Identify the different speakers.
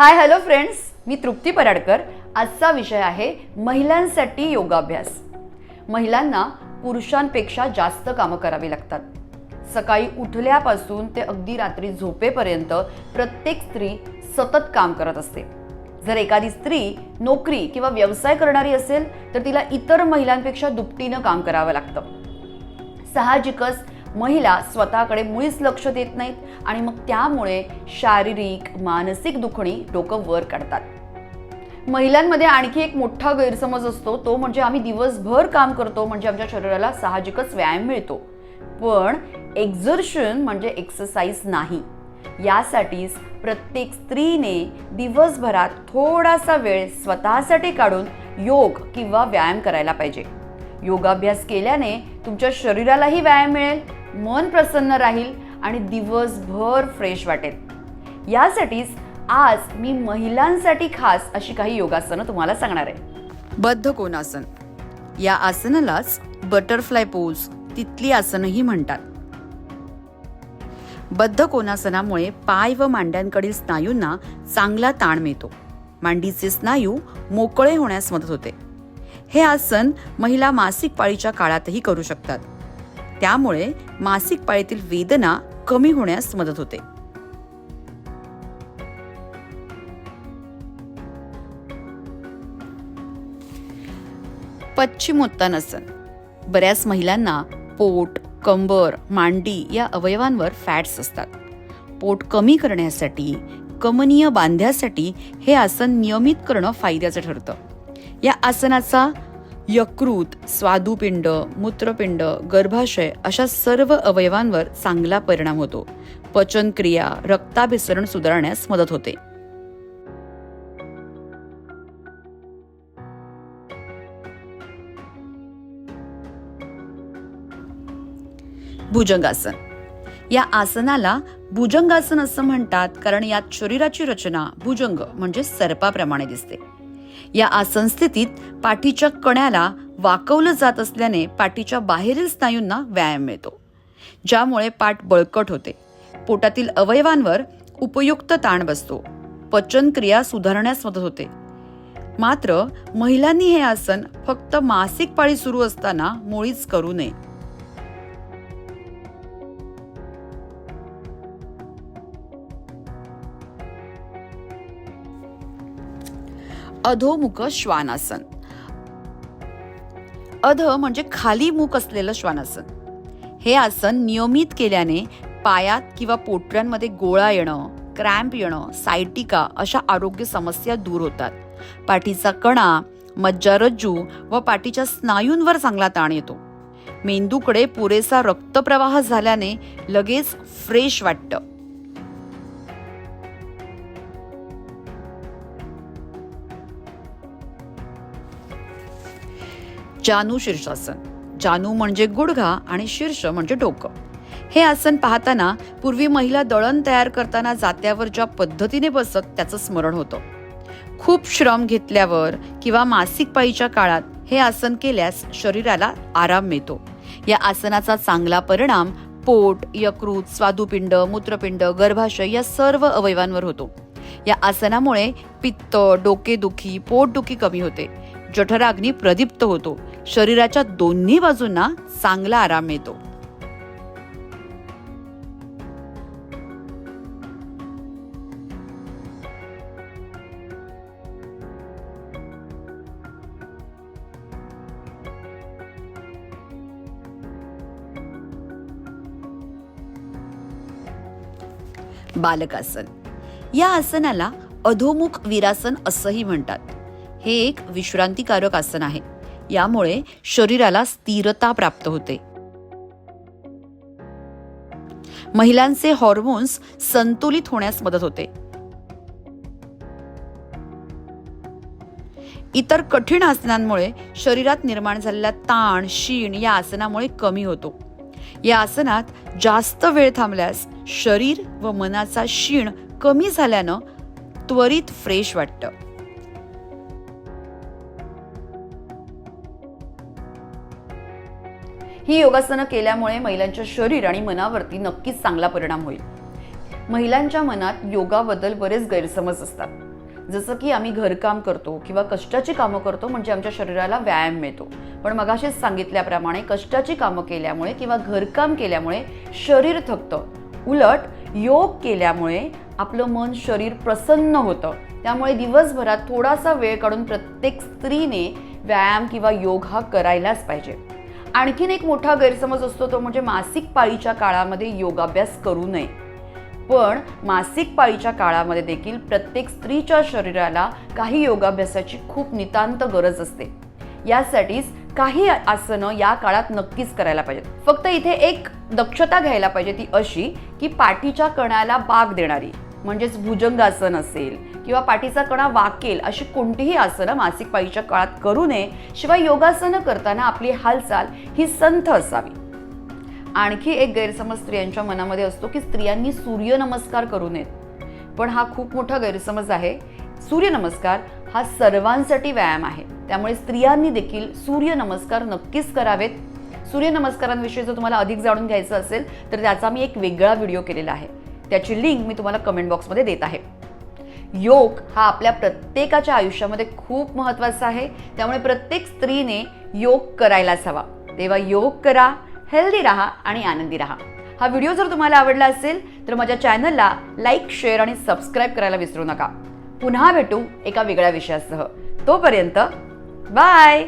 Speaker 1: हाय hello friends मी तृप्ती पराडकर. आजचा विषय आहे महिलांसाठी योगाभ्यास. महिलांना पुरुषांपेक्षा जास्त कामं करावी लागतात. सकाळी उठल्यापासून ते अगदी रात्री झोपेपर्यंत प्रत्येक स्त्री सतत काम करत असते. जर एखादी स्त्री नोकरी किंवा व्यवसाय करणारी असेल तर तिला इतर महिलांपेक्षा दुपटीनं काम करावं लागतं. साहजिकच महिला स्वतःकडे मुळीच लक्ष देत नाहीत आणि मग त्यामुळे शारीरिक मानसिक दुखणी डोकं वर काढतात. महिलांमध्ये आणखी एक मोठा गैरसमज असतो तो म्हणजे आम्ही दिवसभर काम करतो म्हणजे आमच्या शरीराला साहजिकच व्यायाम मिळतो. पण एक्झर्शन म्हणजे एक्सरसाइज नाही. यासाठीच प्रत्येक स्त्रीने दिवसभरात थोडासा वेळ स्वतःसाठी काढून योग किंवा व्यायाम करायला पाहिजे. योगाभ्यास केल्याने तुमच्या शरीरालाही व्यायाम मिळेल मन प्रसन्न राहील आणि दिवसभर फ्रेश वाटेल. यासाठीच आज मी महिलांसाठी खास अशी काही योगासनं तुम्हाला सांगणार आहे. बद्ध कोणासन? या आसनालाच बटरफ्लाय पोज तिथली आसनही म्हणतात. बद्ध कोणासनामुळे पाय व मांड्यांकडील स्नायूंना चांगला ताण मिळतो. मांडीचे स्नायू मोकळे होण्यास मदत होते. हे आसन महिला मासिक पाळीच्या काळातही करू शकतात. त्यामुळे मासिक पाळीतील वेदना कमी होण्यास मदत होते. पश्चिमोत्तानासन बऱ्याच महिलांना पोट कंबर मांडी या अवयवांवर फॅट्स असतात. पोट कमी करण्यासाठी कमनीय बांध्यासाठी हे आसन नियमित करणं फायद्याचं ठरतं. या आसनाचा यकृत स्वादुपिंड मूत्रपिंड गर्भाशय अशा सर्व अवयवांवर चांगला परिणाम होतो. पचनक्रिया रक्ताभिसरण सुधारण्यास मदत होते. भुजंगासन. या आसनाला भुजंगासन असं म्हणतात कारण यात शरीराची रचना भुजंग म्हणजे सर्पाप्रमाणे दिसते. या आसन स्थितीत पाठीच्या कण्याला वाकवलं जात असल्याने पाठीच्या बाहेरील स्नायूंना व्यायाम मिळतो ज्यामुळे पाठ बळकट होते. पोटातील अवयवांवर उपयुक्त ताण बसतो पचनक्रिया सुधारण्यास मदत होते. मात्र महिलांनी हे आसन फक्त मासिक पाळी सुरू असताना मुळीच करू नये. अधोमुख श्वानासन. अध म्हणजे खाली मुख असलेलं श्वानासन. हे आसन नियमित केल्याने पायात किंवा पोटऱ्यांमध्ये गोळा येणं क्रॅम्प येणं सायटिका अशा आरोग्य समस्या दूर होतात. पाठीचा कणा मज्जारज्जू व पाठीच्या स्नायूंवर चांगला ताण येतो. मेंदूकडे पुरेसा रक्तप्रवाह झाल्याने लगेच फ्रेश वाटतं. जानू शीर्षासन. जानू म्हणजे गुडघा आणि शीर्ष म्हणजे डोकं. हे आसन पाहताना पूर्वी महिला दळण तयार करताना जात्यावर ज्या पद्धतीने बसत त्याचं स्मरण होतं. खूप श्रम घेतल्यावर किंवा मासिक पाळीच्या काळात हे आसन केल्यास शरीराला आराम मिळतो. या आसनाचा चांगला परिणाम पोट यकृत स्वादुपिंड मूत्रपिंड गर्भाशय या सर्व अवयवांवर होतो. या आसनामुळे पित्त डोकेदुखी पोटदुखी कमी होते. जठराग्नी प्रदीप्त होतो. शरीराच्या दोन्ही बाजूंना चांगला आराम मिळतो. बालकासन. या आसनाला अधोमुख विरासन असंही म्हणतात. हे एक विश्रांतीकारक आसन आहे. यामुळे शरीराला स्थिरता प्राप्त होते. महिलांचे हॉर्मोन्स संतुलित होण्यास मदत होते. इतर कठीण आसनांमुळे शरीरात निर्माण झालेला ताण शीण या आसनामुळे कमी होतो. या आसनात जास्त वेळ थांबल्यास शरीर व मनाचा शीण कमी झाल्यानं त्वरित फ्रेश वाटतं. ही योगासनं केल्यामुळे महिलांच्या शरीर आणि मनावरती नक्कीच चांगला परिणाम होईल. महिलांच्या मनात योगाबद्दल बरेच गैरसमज असतात. जसं की आम्ही घरकाम करतो किंवा कष्टाची कामं करतो म्हणजे आमच्या शरीराला व्यायाम मिळतो. पण मगाशीच सांगितल्याप्रमाणे कष्टाची कामं केल्यामुळे किंवा घरकाम केल्यामुळे शरीर थकतं. उलट योग केल्यामुळे आपलं मन शरीर प्रसन्न होतं. त्यामुळे दिवसभरात थोडासा वेळ काढून प्रत्येक स्त्रीने व्यायाम किंवा योग हा करायलाच पाहिजे. आणखीन एक मोठा गैरसमज असतो तो म्हणजे मासिक पाळीच्या काळामध्ये योगाभ्यास करू नये. पण मासिक पाळीच्या काळामध्ये देखील प्रत्येक स्त्रीच्या शरीराला काही योगाभ्यासाची खूप नितांत गरज असते. यासाठीच काही आसनं या काळात नक्कीच करायला पाहिजेत. फक्त इथे एक दक्षता घ्यायला पाहिजे ती अशी की पाठीच्या कणाला बाग देणारी. म्हणजेच भुजंगासन असेल किंवा पाठीचा कणा वाकेल अशी कोणतीही आसनं मासिक पाळीच्या काळात करू नये शिवाय योगासनं करताना आपली हालचाल ही संथ असावी. आणखी एक गैरसमज स्त्रियांच्या मनामध्ये असतो की स्त्रियांनी सूर्यनमस्कार करू नयेत. पण हा खूप मोठा गैरसमज आहे. सूर्यनमस्कार हा सर्वांसाठी व्यायाम आहे. त्यामुळे स्त्रियांनी देखील सूर्यनमस्कार नक्कीच करावेत. सूर्यनमस्कारांविषयी जर तुम्हाला अधिक जाणून घ्यायचं असेल तर त्याचा मी एक वेगळा व्हिडिओ केलेला आहे. त्याची लिंक मी तुम्हाला कमेंट बॉक्समध्ये देत आहे. योग हा आपल्या प्रत्येकाच्या आयुष्यामध्ये खूप महत्त्वाचा आहे. त्यामुळे प्रत्येक स्त्रीने योग करायलाच हवा. तेव्हा योग करा हेल्दी राहा आणि आनंदी राहा. हा व्हिडिओ जर तुम्हाला आवडला असेल तर माझ्या चॅनलला लाईक शेअर आणि सबस्क्राईब करायला विसरू नका. पुन्हा भेटू एका वेगळ्या विषयासह. तोपर्यंत बाय